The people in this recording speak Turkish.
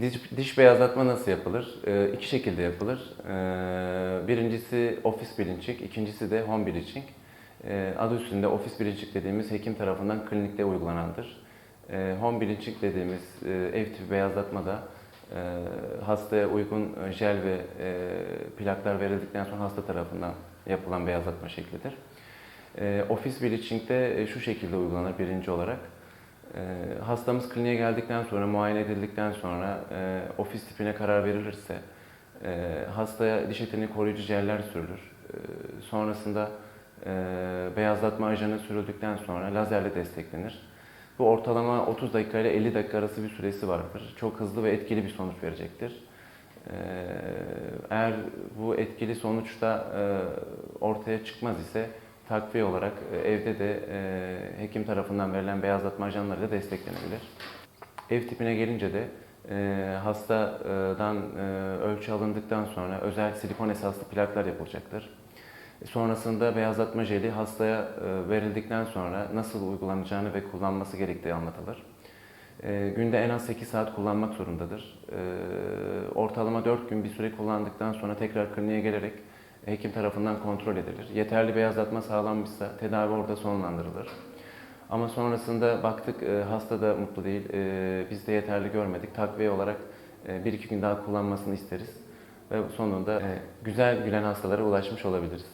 Diş, diş beyazlatma nasıl yapılır? Ee, iki şekilde yapılır. Ee, birincisi ofis bilinçik, ikincisi de home bleaching. Ee, adı üstünde ofis bilinçik dediğimiz hekim tarafından klinikte uygulanandır. Ee, home bleaching dediğimiz e, ev tipi beyazlatma da e, hastaya uygun jel ve e, plaklar verildikten sonra hasta tarafından yapılan beyazlatma şeklidir. E, ofis bleaching de e, şu şekilde uygulanır birinci olarak. E, hastamız kliniğe geldikten sonra, muayene edildikten sonra e, ofis tipine karar verilirse e, hastaya diş etini koruyucu jeller sürülür. E, sonrasında e, beyazlatma ajanı sürüldükten sonra lazerle desteklenir. Bu ortalama 30 dakika ile 50 dakika arası bir süresi vardır. Çok hızlı ve etkili bir sonuç verecektir. E, eğer bu etkili sonuçta e, ortaya çıkmaz ise takviye olarak e, evde de e, hekim tarafından verilen beyazlatma ajanlarıyla desteklenebilir. Ev tipine gelince de e, hastadan ölçü alındıktan sonra özel silikon esaslı plaklar yapılacaktır. Sonrasında beyazlatma jeli hastaya verildikten sonra nasıl uygulanacağını ve kullanması gerektiği anlatılır. Günde en az 8 saat kullanmak zorundadır. Ortalama 4 gün bir süre kullandıktan sonra tekrar kliniğe gelerek hekim tarafından kontrol edilir. Yeterli beyazlatma sağlanmışsa tedavi orada sonlandırılır. Ama sonrasında baktık e, hasta da mutlu değil, e, biz de yeterli görmedik. Takviye olarak e, bir iki gün daha kullanmasını isteriz. Ve sonunda güzel gülen hastalara ulaşmış olabiliriz.